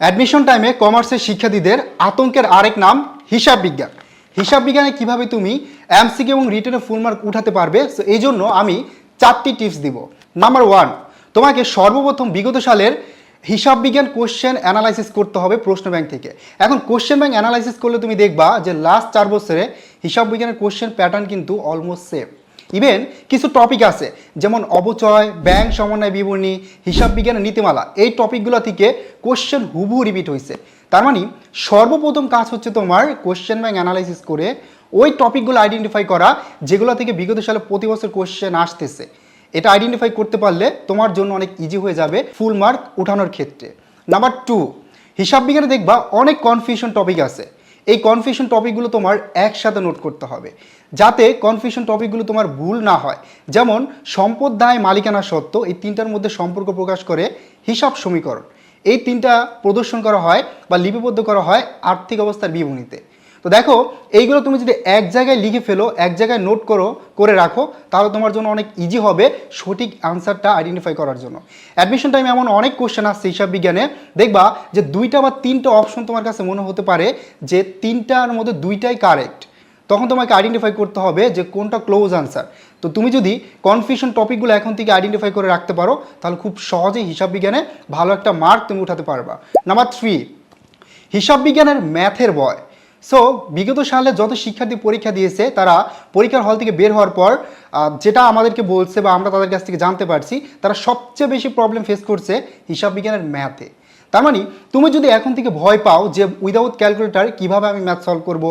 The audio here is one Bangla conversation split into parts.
অ্যাডমিশন টাইমে কমার্সের শিক্ষার্থীদের আতঙ্কের আরেক নাম, হিসাব বিজ্ঞান। হিসাব বিজ্ঞানে কীভাবে তুমি এমসিকে এবং রিটেনে ফুল মার্ক উঠাতে পারবে? সো এই জন্য আমি চারটি টিপস দিব। নাম্বার ওয়ান তোমাকে সর্বপ্রথম বিগত সালের হিসাব বিজ্ঞান কোশ্চেন অ্যানালাইসিস করতে হবে প্রশ্ন ব্যাংক থেকে। এখন কোশ্চেন ব্যাংক অ্যানালাইসিস করলে তুমি দেখবা যে লাস্ট চার বছরে হিসাব বিজ্ঞানের কোশ্চেন প্যাটার্ন কিন্তু অলমোস্ট সেম ইভেন কিছু টপিক আছে, যেমন অবচয় ব্যাংক সমন্বয় বিবরণী, হিসাব বিজ্ঞানের নীতিমালা, এই টপিকগুলো থেকে কোশ্চেন হুবহু রিপিট হয়েছে। তার মানে সর্বপ্রথম কাজ হচ্ছে তোমার কোশ্চেন ব্যাংক অ্যানালাইসিস করে ওই টপিকগুলো আইডেন্টিফাই করা, যেগুলো থেকে বিগত সালে প্রতি বছর কোশ্চেন আসতেছে। এটা আইডেন্টিফাই করতে পারলে তোমার জন্য অনেক ইজি হয়ে যাবে ফুল মার্ক উঠানোর ক্ষেত্রে। নাম্বার টু হিসাব বিজ্ঞানে দেখবা অনেক কনফিউশন টপিক আছে। এই কনফিউশন টপিকগুলো তোমার একসাথে নোট করতে হবে। যাতে কনফিউশন টপিকগুলো তোমার ভুল না হয়। যেমন সম্পদ দায় মালিকানা সত্ত্ব এই তিনটার মধ্যে সম্পর্ক প্রকাশ করে হিসাব সমীকরণ। এই তিনটা প্রদর্শন করা হয় বা লিপিবদ্ধ করা হয় আর্থিক অবস্থার বিবরণীতে। তো দেখো, এইগুলো তুমি যদি এক জায়গায় লিখে ফেলো, এক জায়গায় নোট করো, করে রাখো, তাহলে তোমার জন্য অনেক ইজি হবে সঠিক আনসারটা আইডেন্টিফাই করার জন্য। অ্যাডমিশন টাইমে এমন অনেক কোশ্চেন আসছে হিসাব বিজ্ঞানে। দেখবা যে দুইটা বা তিনটা অপশন তোমার কাছে মনে হতে পারে যে তিনটার মধ্যে দুইটাই কারেক্ট তখন তোমাকে আইডেন্টিফাই করতে হবে যে কোনটা ক্লোজ আনসার তো তুমি যদি কনফিউশন টপিকগুলো এখন থেকে আইডেন্টিফাই করে রাখতে পারো, তাহলে খুব সহজেই হিসাব বিজ্ঞানে ভালো একটা মার্ক তুমি উঠাতে পারবা। নাম্বার থ্রি হিসাব বিজ্ঞানের ম্যাথের বয়। সো বিগত সালে যত শিক্ষার্থী পরীক্ষা দিয়েছে, তারা পরীক্ষার হল থেকে বের হওয়ার পর যেটা আমাদেরকে বলছে বা আমরা তাদের কাছ থেকে জানতে পারছি, তারা সবচেয়ে বেশি প্রবলেম ফেস করছে হিসাব বিজ্ঞানের ম্যাথে তার মানে তুমি যদি এখন থেকে ভয় পাও যে উইদাউট ক্যালকুলেটার কীভাবে আমি ম্যাথ সলভ করব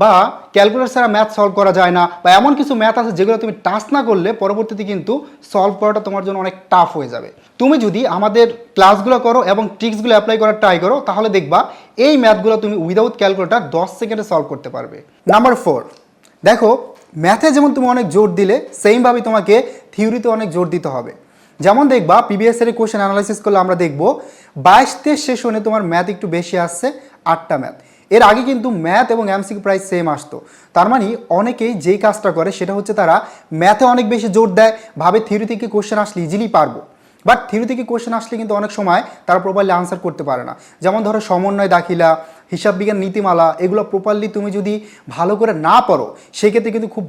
বা ক্যালকুলেটার ছাড়া ম্যাথ সলভ করা যায় না বা এমন কিছু ম্যাথ আছে যেগুলো তুমি টাচ না করলে পরবর্তীতে কিন্তু সলভ করাটা তোমার জন্য অনেক টাফ হয়ে যাবে। তুমি যদি আমাদের ক্লাসগুলো করো এবং ট্রিক্সগুলো অ্যাপ্লাই করার ট্রাই করো, তাহলে দেখবা এই ম্যাথগুলো তুমি উইদাউট ক্যালকুলেটার দশ সেকেন্ডে সলভ করতে পারবে। নাম্বার ফোর দেখো ম্যাথে যেমন তুমি অনেক জোর দিলে সেমভাবে তোমাকে থিওরিতে অনেক জোর দিতে হবে। যেমন দেখবা পিবিএস এর কোশ্চেন অ্যানালাইসিস করলে আমরা দেখব, বাইশ তেইশ সেশনে তোমার ম্যাথ একটু বেশি আসছে, আটটা ম্যাথ এর আগে কিন্তু ম্যাথ এবং এমসিকিউ প্রায় সেম আসতো। তার মানে অনেকেই যেই কাজটা করে সেটা হচ্ছে তারা ম্যাথে অনেক বেশি জোর দেয়, ভাবে থিওরি থেকে কোশ্চেন আসলে ইজিলি পারব। বাট থিওরি থেকে কোশ্চেন আসলে কিন্তু অনেক সময় তারা প্রপারলি আনসার করতে পারে না। যেমন ধরো সমন্বয় দাখিলা, হিসাব বিজ্ঞান নীতিমালা, এগুলো প্রপারলি তুমি যদি ভালো করে না পড়ো, সেক্ষেত্রে কিন্তু খুব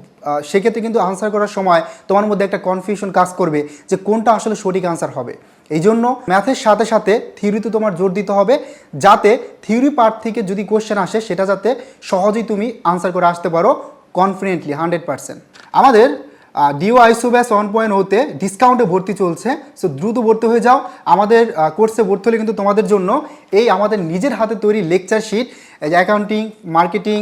সেক্ষেত্রে কিন্তু আনসার করার সময় তোমার মধ্যে একটা কনফিউশন কাজ করবে যে কোনটা আসলে সঠিক আনসার হবে। এই জন্য ম্যাথের সাথে সাথে থিওরিতে তোমার জোর দিতে হবে যাতে থিওরি পার্ট থেকে যদি কোশ্চেন আসে, সেটা যাতে সহজেই তুমি আনসার করে আসতে পারো কনফিডেন্টলি হান্ড্রেড পার্সেন্ট আমাদের ডিও আইসো ব্যাস ওয়ান পয়েন্ট ওতে ডিসকাউন্টে ভর্তি চলছে সো দ্রুত ভর্তি হয়ে যাও। আমাদের কোর্সে ভর্তি হলে কিন্তু তোমাদের জন্য এই আমাদের নিজের হাতে তৈরি lecture sheet accounting marketing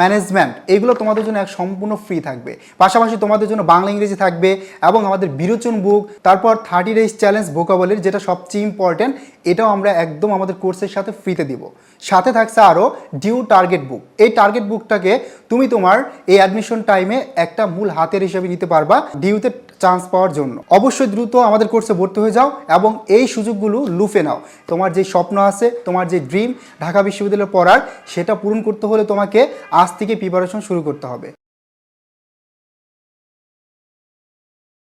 management এইগুলো তোমাদের জন্য এক সম্পূর্ণ ফ্রি থাকবে। পাশাপাশি তোমাদের জন্য বাংলা, ইংরেজি থাকবে এবং আমাদের বিরোচন বুক তারপর থার্টি ডেজ চ্যালেঞ্জ ভোকাবলের যেটা সবচেয়ে ইম্পর্টেন্ট এটাও আমরা একদম আমাদের কোর্সের সাথে ফ্রিতে দিব। সাথে থাকছে আরও ডিউ টার্গেট বুক এই টার্গেট বুকটাকে তুমি তোমার এই অ্যাডমিশন টাইমে একটা মূল হাতের হিসেবে নিতে পারবা। ডিউতে চান্স পাওয়ার জন্য। অবশ্যই দ্রুত আমাদের কোর্সে ভর্তি হয়ে যাও এবং এই সুযোগগুলো লুফে নাও। তোমার যে স্বপ্ন আছে, তোমার যে ড্রিম ঢাকা বিশ্ববিদ্যালয়ে পড়ার, সেটা পূরণ করতে হলে তোমাকে আজ থেকে প্রিপারেশন শুরু করতে হবে।